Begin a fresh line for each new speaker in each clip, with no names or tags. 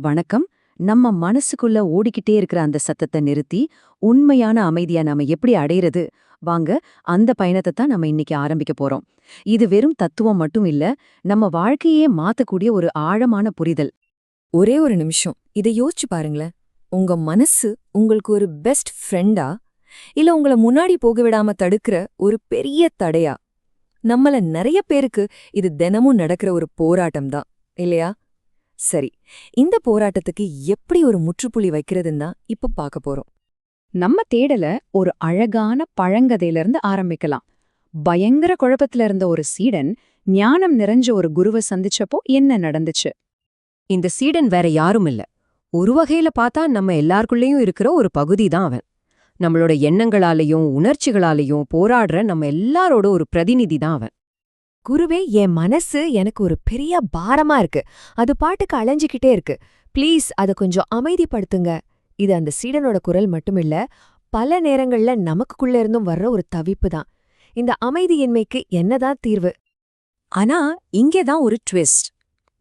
வணக்கம். நம்ம மனசுக்குள்ள ஓடிக்கிட்டே இருக்கிற அந்த சத்தத்தை நிறுத்தி உண்மையான அமைதியா நாம எப்படி அடையிறது? வாங்க அந்த பயணத்தை தான் நம்ம இன்னைக்கு ஆரம்பிக்க போறோம். இது வெறும் தத்துவம் மட்டும் இல்ல நம்ம வாழ்க்கையே மாத்தக்கூடிய ஒரு ஆழமான புரிதல்.
ஒரே ஒரு நிமிஷம். இதை யோசிச்சு பாருங்களேன். உங்க மனசு உங்களுக்கு ஒரு பெஸ்ட் ஃப்ரெண்டா இல்ல உங்கள முன்னாடி போக விடாம தடுக்கிற ஒரு பெரிய தடையா? நம்மள நிறைய பேருக்கு இது தினமும் நடக்கிற ஒரு போராட்டம் தான் இல்லையா? சரி இந்த போராட்டத்துக்கு எப்படி ஒரு முற்றுப்புள்ளி வைக்கிறதுன்னா இப்ப பார்க்க போறோம்.
நம்ம தேடல ஒரு அழகான பழங்கதையில இருந்து ஆரம்பிக்கலாம். பயங்கர குழப்பத்துல இருந்த ஒரு சீடன் ஞானம் நிறைஞ்ச ஒரு குருவை சந்திச்சப்போ என்ன நடந்துச்சு?
இந்த சீடன் வேற யாரும் இல்ல. ஒரு வகையில பார்த்தா நம்ம எல்லாருக்குள்ளேயும் இருக்கிற ஒரு பகுதி தான் அவன். நம்மளோட எண்ணங்களாலேயும் உணர்ச்சிகளாலேயும் போராடுற நம்ம எல்லாரோட ஒரு பிரதிநிதி தான் அவன். குருவே என் மனசு எனக்கு ஒரு பெரிய பாரமா இருக்கு. அது பாட்டுக்கு அலைஞ்சிக்கிட்டே இருக்கு. ப்ளீஸ் அதை கொஞ்சம் அமைதிப்படுத்துங்க. இது அந்த சீடனோட குரல் மட்டுமில்ல பல நேரங்கள்ல நமக்குள்ள இருந்தும் வர்ற ஒரு தவிப்பு தான். இந்த அமைதியின்மைக்கு என்னதான் தீர்வு?
ஆனா இங்கேதான் ஒரு ட்விஸ்ட்.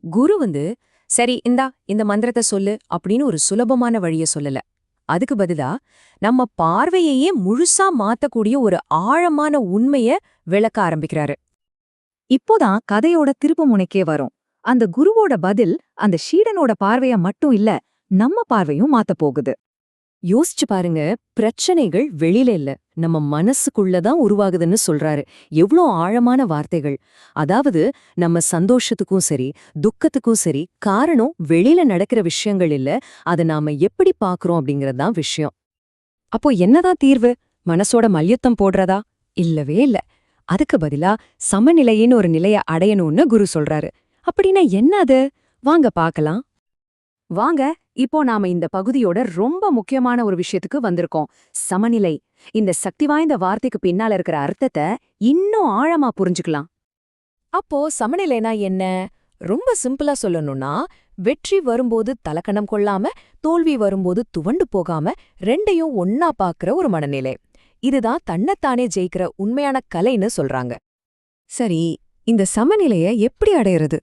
குரு வந்து சரி இந்தா இந்த மந்திரத்தை சொல்லு அப்படின்னு ஒரு சுலபமான வழிய சொல்லல. அதுக்கு பதிலா நம்ம பார்வையையே முழுசா மாத்தக்கூடிய ஒரு ஆழமான உண்மைய விளக்க ஆரம்பிக்கிறாரு. இப்போதான் கதையோட திருப்பு முனைக்கே வரும். அந்த குருவோட பதில் அந்த ஷீடனோட பார்வைய மட்டும் இல்ல நம்ம பார்வையும் மாத்தப் போகுது.
யோசிச்சு பாருங்க பிரச்சனைகள் வெளியில இல்ல. நம்ம மனசுக்குள்ளதான் உருவாகுதுன்னு சொல்றாரு. எவ்ளோ ஆழமான வார்த்தைகள். அதாவது நம்ம சந்தோஷத்துக்கும் சரி துக்கத்துக்கும் சரி காரணம் வெளியில நடக்கிற விஷயங்கள் இல்ல அதை நாம எப்படி பாக்குறோம் அப்படிங்கறதுதான் விஷயம். அப்போ என்னதான் தீர்வு? மனசோட மல்யுத்தம் போடுறதா? இல்லவே இல்ல. அதுக்கு பதிலா சமநிலையின்னு ஒரு நிலைய அடையணும்னு குரு சொல்றாரு. அப்படின்னா என்ன அது வாங்க பார்க்கலாம்.
வாங்க இப்போ நாம இந்த பகுதியோட ரொம்ப முக்கியமான ஒரு விஷயத்துக்கு வந்திருக்கோம். சமநிலை. இந்த சக்தி வாய்ந்த வார்த்தைக்கு பின்னால இருக்கிற அர்த்தத்தை இன்னும் ஆழமா புரிஞ்சுக்கலாம்.
அப்போ சமநிலைனா என்ன? ரொம்ப சிம்பிளா சொல்லணும்னா வெற்றி வரும்போது தலக்கணம் கொள்ளாம தோல்வி வரும்போது துவண்டு போகாம ரெண்டையும் ஒன்னா பாக்குற ஒரு மனநிலை. இதுதான் தன்னைத்தானே ஜெயிக்கிற உண்மையான கலைன்னு சொல்றாங்க. சரி இந்த சமநிலைய எப்படி அடையிறது?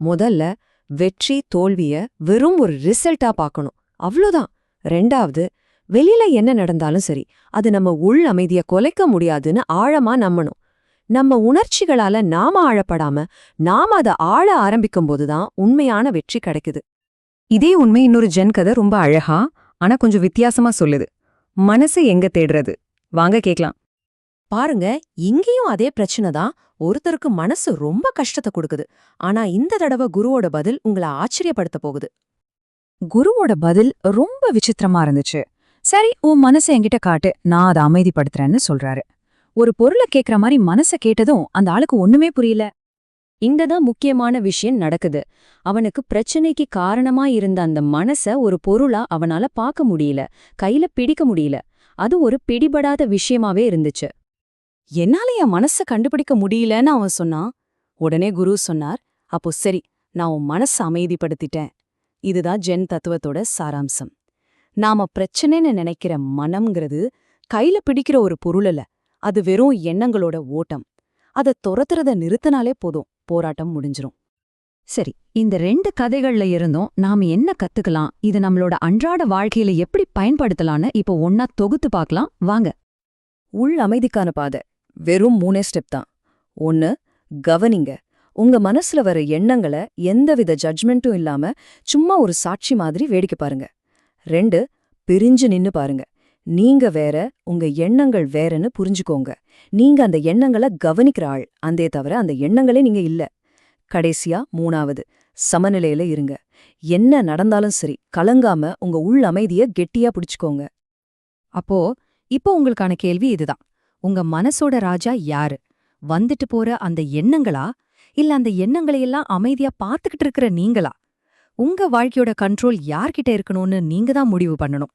முதல்ல வெற்றி தோல்விய வெறும் ஒரு ரிசல்ட்டா பார்க்கணும். அவ்வளோதான் ரெண்டாவது வெளியில என்ன நடந்தாலும் சரி அது நம்ம உள் அமைதிய கொலைக்க முடியாதுன்னு ஆழமா நம்பணும். நம்ம உணர்ச்சிகளால நாம ஆழப்படாம நாம அதை ஆழ ஆரம்பிக்கும் தான் உண்மையான வெற்றி கிடைக்குது.
இதே உண்மை இன்னொரு ஜென் கதை ரொம்ப அழகா ஆனா கொஞ்சம் வித்தியாசமா சொல்லுது. மனசு எங்க தேடுறது? வாங்க கேக்கலாம்.
பாருங்க இங்கேயும் அதே பிரச்சனை தான் ஒருத்தருக்கு மனசு ரொம்ப கஷ்டத்தை கொடுக்குது. ஆனா இந்த தடவை குருவோட பதில் உங்களை ஆச்சரியப்படுத்த போகுது.
குருவோட பதில் ரொம்ப விசித்திரமா இருந்துச்சு. சரி உன் மனசை என்கிட்ட காட்டு நான் அதை அமைதிப்படுத்துறேன்னு சொல்றாரு. ஒரு பொருளை கேக்குற மாதிரி மனச கேட்டதும் அந்த ஆளுக்கு ஒண்ணுமே புரியல.
இங்கதான் முக்கியமான விஷயம் நடக்குது. அவனுக்கு பிரச்சனைக்கு காரணமா இருந்த அந்த மனச ஒரு பொருளா அவனால பார்க்க முடியல. கையில பிடிக்க முடியல. அது ஒரு பிடிபடாத விஷயமாவே இருந்துச்சு.
என்னால என் மனச கண்டுபிடிக்க முடியலன்னு அவன் சொன்னான். உடனே குரு சொன்னார் அப்போ சரி நான் உன் மனச அமைதிப்படுத்திட்டேன். இதுதான் ஜென் தத்துவத்தோட சாராம்சம். நாம பிரச்சனைன்னு நினைக்கிற மனம்ங்கிறது கையில பிடிக்கிற ஒரு பொருள் அது வெறும் எண்ணங்களோட ஓட்டம். அதை துரத்துறத நிறுத்தினாலே போதும். போராட்டம் முடிஞ்சிரும். சரி இந்த ரெண்டு கதைகள்ல இருந்தும் நாம என்ன கத்துக்கலாம்? இது நம்மளோட அன்றாட வாழ்க்கையில எப்படி பயன்படுத்தலாம்னு இப்போ ஒன்னா தொகுத்து பார்க்கலாம். வாங்க.
உள் அமைதிக்கான பாதை. வெறும் மூணே ஸ்டெப் தான். ஒன்னு கவனிங்க. உங்க மனசுல வர எண்ணங்களை எந்தவித ஜட்ஜ்மெண்ட்டும் இல்லாம சும்மா ஒரு சாட்சி மாதிரி வேடிக்கை பாருங்க. ரெண்டு பிரிஞ்சு நின்னு பாருங்க. நீங்க வேற உங்க எண்ணங்கள் வேறன்னு புரிஞ்சுக்கோங்க. நீங்க அந்த எண்ணங்களை கவனிக்கிற ஆள். அந்தே தவிர அந்த எண்ணங்களே நீங்க இல்ல. கடைசியா மூணாவது. சமநிலையில இருங்க. என்ன நடந்தாலும் சரி கலங்காம உங்க உள் அமைதிய கெட்டியா பிடிச்சுக்கோங்க.
அப்போ இப்போ உங்களுக்கான கேள்வி இதுதான். உங்க மனசோட ராஜா யாரு? வந்துட்டு போற அந்த எண்ணங்களா? இல்ல அந்த எண்ணங்களையெல்லாம் அமைதியா பார்த்துக்கிட்டு இருக்கிற நீங்களா? உங்க வாழ்க்கையோட கண்ட்ரோல் யார்கிட்ட இருக்கணும்னு நீங்க தான் முடிவு பண்ணணும்.